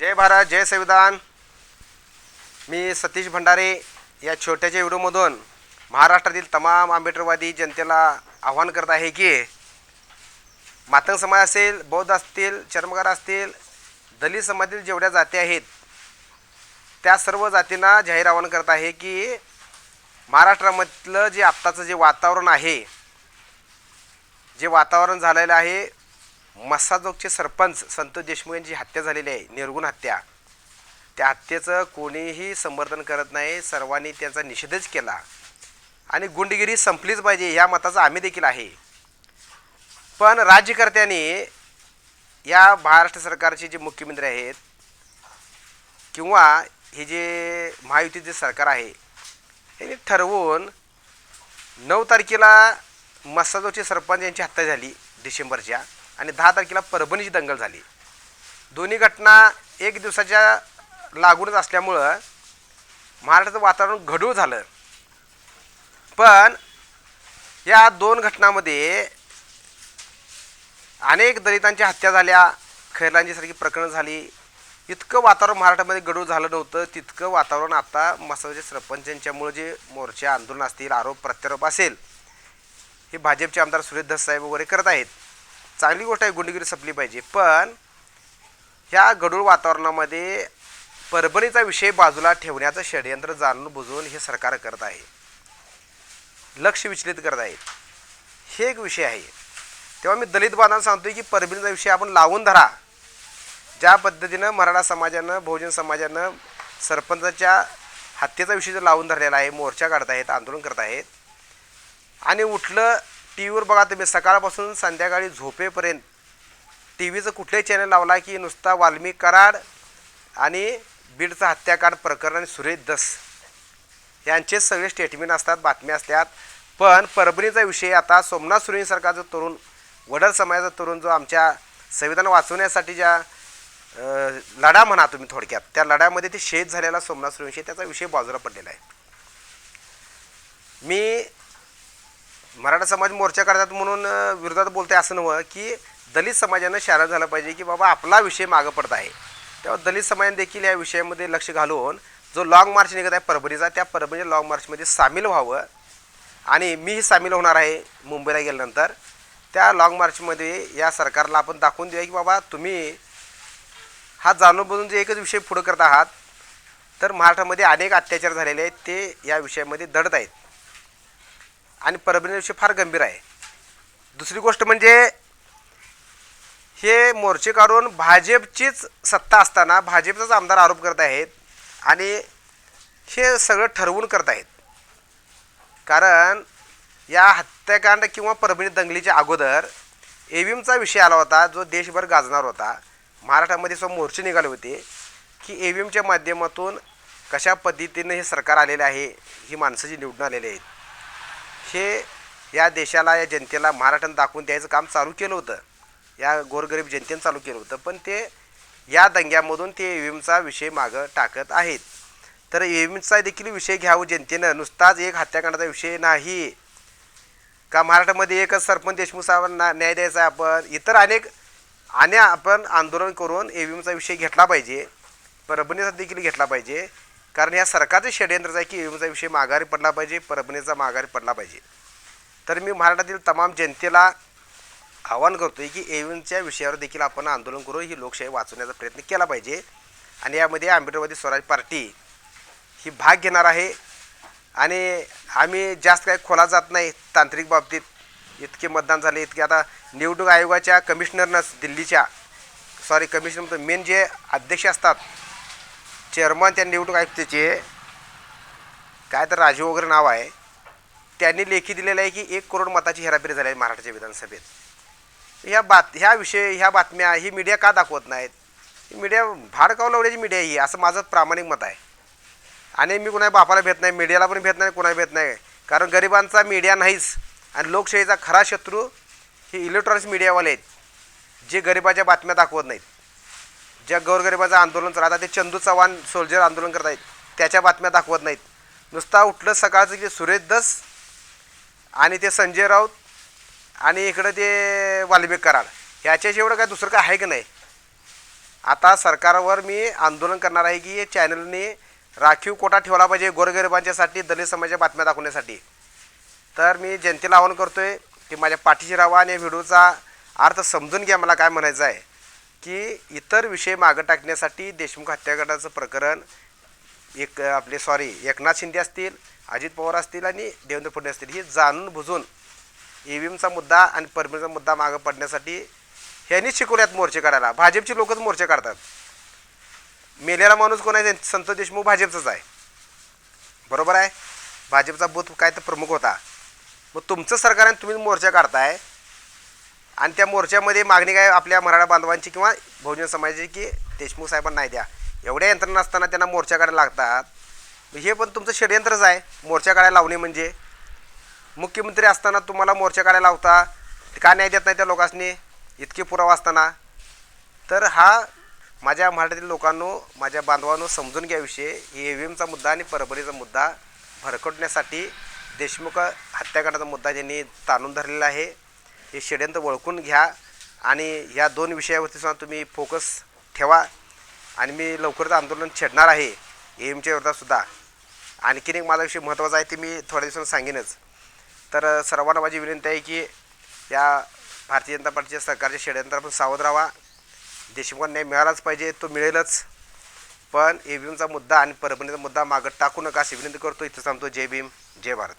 जय भारत जय संविधान. मी सतीश भंडारे या छोट्याच्या व्हिडिओमधून महाराष्ट्रातील तमाम आंबेडकरवादी जनतेला आव्हान करत आहे की मातंग समाज असेल बौद्ध असतील चर्मकार असतील दलित समाजातील जेवढ्या जाती आहेत त्या सर्व जातींना जाहीर आवाहन करत आहे की महाराष्ट्रामधलं जे आत्ताचं जे वातावरण आहे जे वातावरण झालेलं आहे मस्साजोगचे सरपंच संतोष देशमुख यांची हत्या झालेली आहे. निर्गुण हत्या. त्या हत्येचं कोणीही समर्थन करत नाही. सर्वांनी त्याचा निषेधच केला. आणि गुंडगिरी संपलीच पाहिजे या मताचा आम्ही देखील आहे. पण राज्यकर्त्यांनी या महाराष्ट्र सरकारचे जे मुख्यमंत्री आहेत किंवा हे जे महायुतीचे सरकार आहे यांनी ठरवून नऊ तारखेला मस्साजोगचे सरपंच यांची हत्या झाली डिसेंबरच्या. आणि दहा तारखेला परभणीची दंगल झाली. दोन्ही घटना एक दिवसाच्या लागूनच असल्यामुळं महाराष्ट्राचं वातावरण घडूळ झालं. पण या दोन घटनामध्ये अनेक दलितांची हत्या झाल्या खैरलांजीसारखी प्रकरणं झाली. इतकं वातावरण महाराष्ट्रामध्ये गडूळ झालं नव्हतं. तितकं वातावरण आता मसाजे सरपंचांच्यामुळे जे मोर्चे आंदोलन असतील आरोप प्रत्यारोप असेल हे भाजपचे आमदार सुरेश धस साहेब वगैरे करत आहेत. चांगली गोष्ट आहे गुंडगिरी संपली पाहिजे. पण ह्या गडूळ वातावरणामध्ये परभणीचा विषय बाजूला ठेवण्याचं षडयंत्र जाणून बुजून हे सरकार करत आहे. लक्ष विचलित करत आहेत हे एक विषय आहे. तेव्हा मी दलित बांधवांना सांगतोय की परभणीचा विषय आपण लावून धरा. ज्या पद्धतीनं मराठा समाजानं बहुजन समाजानं सरपंचाच्या हत्येचा विषय लावून धरलेला आहे मोर्चा काढत आहेत आंदोलन करत आहेत. आणि उठलं टी व्हीवर बघा तुम्ही सकाळपासून संध्याकाळी झोपेपर्यंत. टी व्हीचं कुठलंही चॅनल लावला की नुसता वाल्मी कराड आणि बीडचं हत्याकांड प्रकरण आणि सुरेश दस. यांचेच सगळे स्टेटमेंट असतात बातम्या असतात पण परभणीचा विषय आता सोमनाथ सुरेंसारखा जो तरुण वडर समाजाचा तरुण जो आमच्या संविधान वाचवण्यासाठी ज्या लढा म्हणा तुम्ही थोडक्यात त्या लढ्यामध्ये ते शहीद झालेला सोमनाथ सुरेंशी त्याचा विषय बाजूला पडलेला आहे. मी मराठा समाज मोर्चा करतात म्हणून विरोधात बोलते असं नव्हतं की दलित समाजानं शारण झालं पाहिजे की बाबा आपला विषय मागं पडत आहे. तेव्हा दलित समाजाने देखील या विषयामध्ये लक्ष घालून जो लाँग मार्च निघत आहे परभणीचा त्या परभणीच्या लाँग मार्चमध्ये सामील व्हावं. आणि मीही सामील होणार आहे मुंबईला गेल्यानंतर. त्या लाँग मार्चमध्ये या सरकारला आपण दाखवून देऊया की बाबा तुम्ही हा जाणून बुजून जे एकच विषय पुढं करत आहात तर महाराष्ट्रामध्ये अनेक अत्याचार झालेले आहेत ते या विषयामध्ये दडत आहेत. आणि परभणी विषय फार गंभीर आहे. दुसरी गोष्ट म्हणजे हे मोर्चे काढून भाजपचीच सत्ता असताना भाजपचाच आमदार आरोप करत आहेत आणि हे सगळं ठरवून करत आहेत. कारण या हत्याकांड किंवा परभणी दंगलीच्या अगोदर एव्हीएमचा विषय आला होता जो देशभर गाजणार होता. महाराष्ट्रामध्ये सो मोर्चे निघाले होते की ए एमच्या माध्यमातून कशा पद्धतीनं हे सरकार आलेले आहे ही माणसं जी निवडून आलेली आहेत. हे या देशाला या जनतेला महाराष्ट्रानं दाखवून द्यायचं काम चालू केलं होतं. या गोरगरीब जनतेनं चालू केलं होतं. पण ते या दंग्यामधून ते ई व्ही एमचा विषय मागं टाकत आहेत. तर ई व्ही एमचा देखील विषय घ्यावं जनतेनं. नुसताच एक हत्याकांडाचा विषय नाही. का महाराष्ट्रामध्ये एकच सरपंच देशमुख साहेबांना न्याय द्यायचा आहे आपण? इतर अनेक आणि आपण आंदोलन करून ई व्ही एमचा विषय घेतला पाहिजे. परभणीचा देखील घेतला पाहिजे. कारण या सरकारचं षडयंत्रच आहे की ई विषय माघारी पडला पाहिजे परभणीचा माघारी पडला पाहिजे. तर मी महाराष्ट्रातील तमाम जनतेला आवाहन करतो आहे की ए विषयावर देखील आपण आंदोलन करून ही लोकशाही वाचवण्याचा प्रयत्न केला पाहिजे. आणि यामध्ये आंबेडकरवादी स्वराज पार्टी ही भाग घेणार आहे. आणि आम्ही जास्त काही खोला जात नाही तांत्रिक बाबतीत इतके मतदान झाले इतके आता निवडणूक आयोगाच्या कमिशनरनं दिल्लीच्या सॉरी कमिशनर मेन जे अध्यक्ष असतात चेअरमन त्या निवडणूक आयुक्तचे काय तर राजीव वगैरे नाव आहे त्यांनी लेखी दिलेलं आहे की एक करोड मताची हेराफेरी झाली आहे महाराष्ट्राच्या विधानसभेत. ह्या बात ह्या विषय ह्या बातम्या ही मीडिया का दाखवत नाहीत? ही मीडिया भाडकाव लावण्याची मीडिया ही असं माझं प्रामाणिक मत आहे. आणि मी कुणा बापाला भेट नाही मीडियाला पण भेट नाही कुणाला भेट नाही. कारण गरिबांचा मीडिया नाहीच आणि लोकशाहीचा खरा शत्रू हे इलेक्ट्रॉनिक्स मीडियावाले आहेत जे गरिबाच्या बातम्या दाखवत नाहीत. ज्या गोरगरिबाचं आंदोलन चालत आता ते चंदू चव्हाण सोल्जर आंदोलन करत आहेत. त्याच्या बातम्या दाखवत नाहीत. नुसता उठलं सकाळचं की सुरेश दस आणि ते संजय राऊत आणि इकडं ते वाल्मिक कराड. ह्याच्याशी एवढं काय दुसरं काय आहे की नाही? आता सरकारवर मी आंदोलन करणार आहे की चॅनलने राखीव कोटा ठेवला पाहिजे गोरगरिबांच्यासाठी दलित समाजाच्या बातम्या दाखवण्यासाठी. तर मी जनतेला आवाहन करतो आहे की माझ्या पाठीशी राहा आणि या व्हिडिओचा अर्थ समजून घ्या मला काय म्हणायचं आहे. की इतर विषय मागं टाकण्यासाठी देशमुख हत्याकांडाचं प्रकरण एक आपले सॉरी एकनाथ शिंदे असतील अजित पवार असतील आणि देवेंद्र फडणवीस असतील ही जाणून बुजून ई व्ही एमचा मुद्दा आणि परमिटचा मुद्दा मागं पडण्यासाठी ह्यांनीच शिकवल्यात मोर्चे काढायला. भाजपची लोकच मोर्चे काढतात. मेलेला माणूस कोण आहे? संतोष देशमुख भाजपचाच आहे. बरोबर आहे? भाजपचा बूथ काय तर प्रमुख होता. मग तुमचं सरकार आहे तुम्ही मोर्चा काढताय. आणि त्या मोर्चामध्ये मागणी काय आपल्या मराठा बांधवांची किंवा बहुजन समाजाची की देशमुख साहेबांना नाही द्या. एवढ्या यंत्रणा असताना त्यांना मोर्चा काढायला लागतात. हे पण तुमचं षडयंत्रच आहे. मोर्चा काढायला लावणे म्हणजे. मुख्यमंत्री असताना तुम्हाला मोर्चा काढायला लावता. का न्याय देत नाही त्या लोकांनी इतके पुरावा असताना. तर हा माझ्या मराठीतील लोकांनो माझ्या बांधवांनो समजून घ्याविषयी ए ई व्ही एमचा मुद्दा आणि परभणीचा मुद्दा भरकटण्यासाठी देशमुख हत्याकांडाचा मुद्दा ज्यांनी ताणून धरलेला आहे. हे षड्यंत्र ओळखून घ्या आणि या दोन विषयावरती सुद्धा तुम्ही फोकस ठेवा. आणि मी लवकरच आंदोलन छेडणार आहे ए एमच्या विरोधात सुद्धा. आणखीन एक माझा विषय महत्त्वाचा आहे ते मी थोड्या दिवसांनी सांगेनच. तर सर्वांना माझी विनंती आहे की या भारतीय जनता पार्टीच्या सरकारच्या षडयंत्रापासून सावध राहा. देशमुखांना न्याय मिळालाच पाहिजे तो मिळेलच. पण ई व्ही एमचा मुद्दा आणि परभणीचा मुद्दा मागं टाकू नका अशी विनंती करतो. इथं सांगतो जय भीम जय भारत.